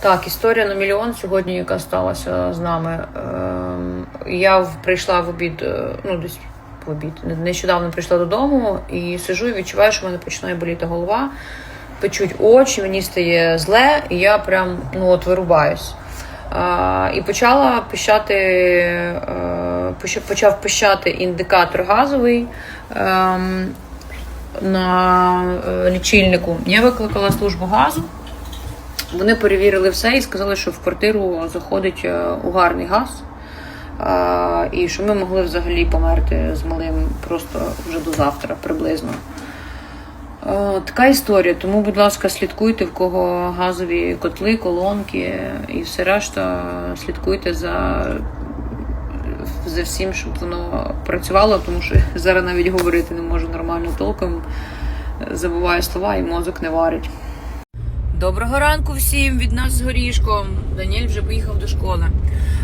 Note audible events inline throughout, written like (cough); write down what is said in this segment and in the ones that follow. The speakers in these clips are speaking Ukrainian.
Так, історія на мільйон сьогодні, яка сталася з нами. Ем, Я прийшла в обід, е, ну десь в обід. Нещодавно прийшла додому і сижу і відчуваю, що в мене починає боліти голова, печуть очі, мені стає зле, і я прям ну от вирубаюсь. І почала пищати, е, почав пищати індикатор газовий. ем, на е, лічильнику. Я викликала службу газу. Вони перевірили все і сказали, що в квартиру заходить е, угарний газ. І що ми могли взагалі померти з малим просто вже до завтра приблизно. Е, Така історія. Тому, будь ласка, слідкуйте, в кого газові котли, колонки і все решта. Слідкуйте за, за всім, щоб воно працювало, тому що (laughs) зараз навіть говорити не можу нормально толком. Забуваю слова і мозок не варить. Доброго ранку всім від нас з горішком. Даніель вже поїхав до школи.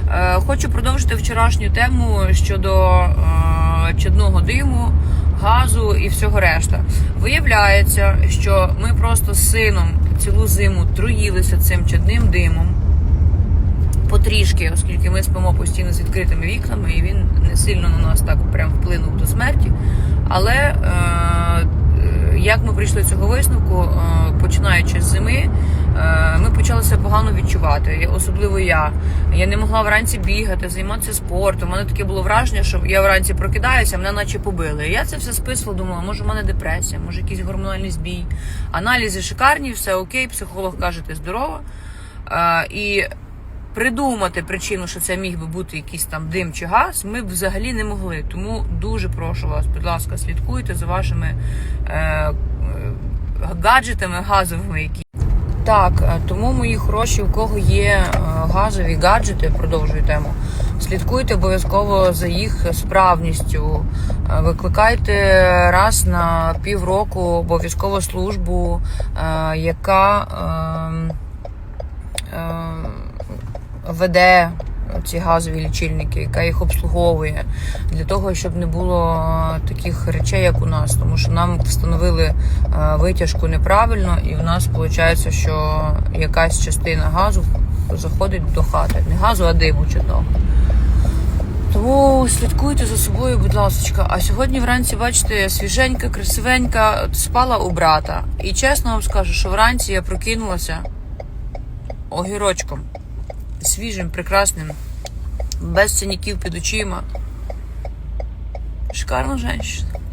Е, хочу продовжити вчорашню тему щодо е, чадного диму, газу і всього решта. Виявляється, що ми просто з сином цілу зиму труїлися цим чадним димом. Потрішки, оскільки ми спимо постійно з відкритими вікнами, і він не сильно на нас так прям вплинув до смерті. Але е, як ми прийшли до цього висновку, е, починаючи з зими, е, ми почали себе погано відчувати. Особливо я. Я не могла вранці бігати, займатися спортом. У мене таке було враження, що я вранці прокидаюся, мене наче побили. Я це все списувала, думала, може, в мене депресія, може, якийсь гормональний збій. Аналізи шикарні, все окей, психолог каже, ти здорова. Е, і придумати причину, що це міг би бути якийсь там дим чи газ, ми б взагалі не могли. Тому дуже прошу вас, будь ласка, слідкуйте за вашими е, е, гаджетами газовими, які. Так, е, тому мої хороші, у кого є е, газові гаджети, продовжую тему. Слідкуйте обов'язково за їх справністю. Е, Викликайте раз на півроку обов'язково службу, яка ем, веде ці газові лічильники, яка їх обслуговує, для того, щоб не було е, таких речей, як у нас. Тому що нам встановили е, витяжку неправильно, і в нас виходить, що якась частина газу заходить до хати. Не газу, а диму чудного. Тому слідкуйте за собою, будь ласка. А сьогодні вранці, бачите, свіженька, красивенька, спала у брата. І чесно вам скажу, що вранці я прокинулася огірочком. Свіжим, прекрасним, без синяків під очима. Шикарна жінка.